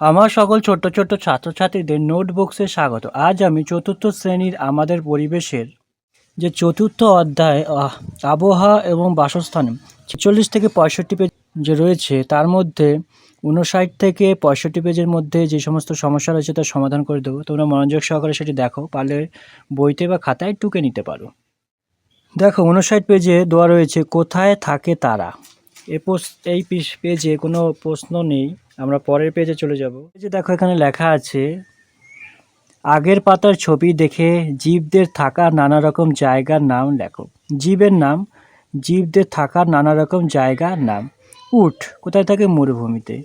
আমার সকল ছোট্ট ছোট্ট ছাত্রছাত্রীদের নোটবুকসে স্বাগত। আজ আমি চতুর্থ শ্রেণির আমাদের পরিবেশের যে চতুর্থ অধ্যায় আবহাওয়া এবং বাসস্থান, ছেচল্লিশ থেকে পঁয়ষট্টি পেজ যে রয়েছে, তার মধ্যে উনষাট থেকে পঁয়ষট্টি পেজের মধ্যে যে সমস্ত সমস্যা রয়েছে তার সমাধান করে দেবো। তোমরা মনোযোগ সহকারে সেটি দেখো, পারলে বইতে বা খাতায় টুকে নিতে পারো। দেখো উনষাট পেজে দেওয়া রয়েছে, কোথায় থাকে তারা? এ এই পেজে কোনো প্রশ্ন নেই। আমরা পরের পেজে চলে যাব। যে দেখো এখানে লেখা আছে, আগের পাতার ছবি দেখে জীবদের থাকার নানা রকম জায়গার নাম লেখো। জীবের নাম, জীবদের থাকার নানা রকম জায়গার নাম। উট কোথায় থাকে মরুভূমিতে?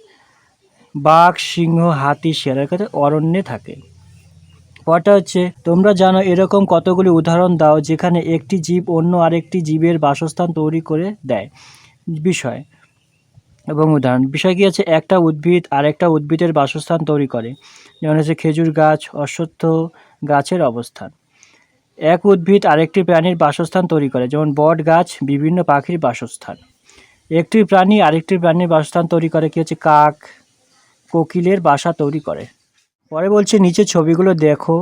বাঘ, সিংহ, হাতি শেয়ালের কাছে অরণ্যে থাকে। পরটা হচ্ছে, তোমরা জানো এরকম কতগুলি উদাহরণ দাও যেখানে একটি জীব অন্য আরেকটি জীবের বাসস্থান তৈরি করে দেয়। বিষয় এবং উদাহরণ, বিষয় কি আছে? একটা উদ্ভিদ আরেকটা উদ্ভিদের বাসস্থান তৈরি করে, যেমন হচ্ছে খেজুর গাছ, অশ্বত্থ গাছের অবস্থান। এক উদ্ভিদ আরেকটি প্রাণীর বাসস্থান তৈরি করে, যেমন বট গাছ, বিভিন্ন পাখির বাসস্থান। একটি প্রাণী আরেকটি প্রাণীর বাসস্থান তৈরি করে কি হচ্ছে? কাক, কোকিলের বাসা তৈরি করে। পরে বলছে নিচে ছবিগুলো দেখো,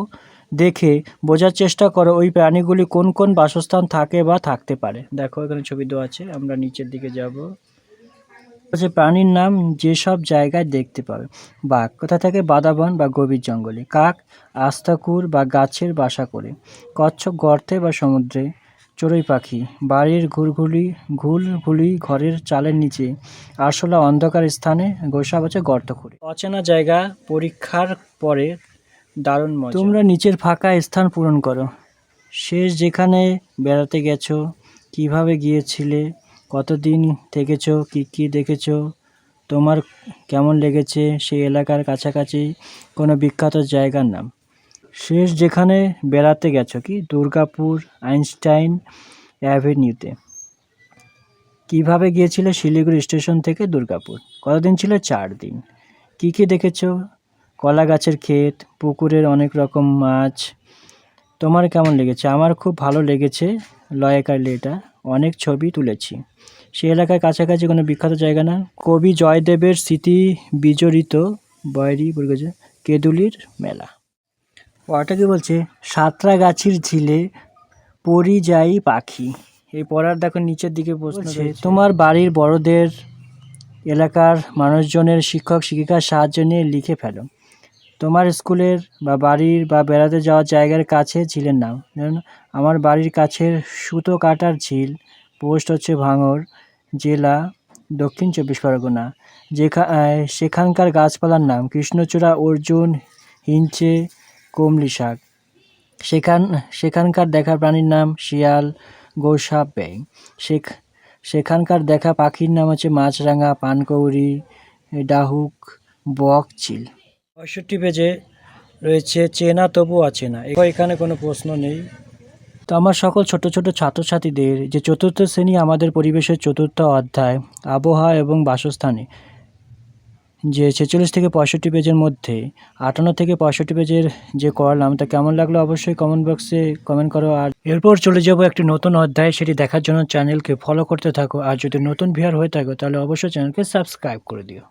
দেখে বোঝার চেষ্টা করো ওই প্রাণীগুলি কোন কোন বাসস্থান থাকে বা থাকতে পারে। দেখো, এখানে ছবি দেওয়া আছে, আমরা নিচের দিকে যাব। হচ্ছে প্রাণীর নাম যেসব জায়গায় দেখতে পাবে বাঘ কোথা থেকে বাদাবন বা গভীর জঙ্গলে, কাক, আস্তাকুর বা গাছের বাসা করে, কচ্ছপ গর্তে বা সমুদ্রে, চড়ুই পাখি, বাড়ির ঘুরঘুলি ঘুলঘুলি ঘরের চালের নিচে, আরশোলা অন্ধকার স্থানে গোসা বাছে গর্ত করে। অচেনা জায়গা পরীক্ষার পরে দারুণ মজা তোমরা নিচের ফাঁকা স্থান পূরণ করো। শেষ যেখানে বেড়াতে গেছো, কীভাবে গিয়েছিলে কতদিন থেকেছো? কি কি দেখেছ? তোমার কেমন লেগেছে সেই এলাকার কাছাকাছি কোনো বিখ্যাত জায়গার নাম? শেষ যেখানে বেড়াতে গেছো কি? দুর্গাপুর, আইনস্টাইন অ্যাভিনিউতে। কীভাবে গিয়েছিলে শিলিগুড়ি স্টেশন থেকে দুর্গাপুর? কতদিন ছিল? চার দিন। কি কি দেখেছ? কলা গাছের ক্ষেত, পুকুরের অনেক রকম মাছ। তোমার কেমন লেগেছে? আমার খুব ভালো লেগেছে লয়াকারলি এটা অনেক ছবি তুলেছি। সে এলাকার কাছাকাছি কোনো বিখ্যাত জায়গা না। কবি জয়দেবের স্মৃতি বিজড়িত বয়রি বলছে কেদুলির মেলা। ওটা কি বলছে? সাঁতরাগাছির ঝিলে পরিযায়ী পাখি। এই পড়ার দেখো নিচের দিকে বসছে তোমার বাড়ির বড়দের এলাকার মানুষজনের শিক্ষক শিক্ষিকার সাহায্য নিয়ে লিখে ফেলো। তোমার স্কুলের বা বাড়ির বা বেড়াতে যাওয়ার জায়গার কাছে ঝিলের নাম। যেমন আমার বাড়ির কাছের সুতো কাটার ঝিল, পোস্ট হচ্ছে ভাঙর জেলা, দক্ষিণ চব্বিশ পরগনা। যেখা সেখানকার গাছপালার নাম কৃষ্ণচূড়া, অর্জুন, হিঞ্চে, কমলি শাক। সেখান, সেখানকার দেখা প্রাণীর নাম শিয়াল, গোসাপ ব্যাং সেখ সেখানকার দেখা পাখির নাম হচ্ছে মাছরাঙা, পানকৌড়ি ডাহুক, বক চিল পঁয়ষট্টি পেজে রয়েছে, চেনা তবু অচেনা এখানে কোনো প্রশ্ন নেই। তো আমার সকল ছোট ছোট ছাত্রছাত্রীদের যে চতুর্থ শ্রেণি আমাদের পরিবেশের চতুর্থ অধ্যায়, আবহাওয়া এবং বাসস্থানে, যে ছেচল্লিশ থেকে পঁয়ষট্টি পেজের মধ্যে, আটান্ন থেকে পঁয়ষট্টি পেজের যে করলাম তা কেমন লাগল অবশ্যই কমেন্ট বক্সে কমেন্ট করো। আর এরপর চলে যাব একটি নতুন অধ্যায়, সেটি দেখার জন্য চ্যানেলকে ফলো করতে থাকো। আর যদি নতুন ভিয়ার হয়ে থাকো, তাহলে অবশ্যই চ্যানেলকে সাবস্ক্রাইব করে দিও।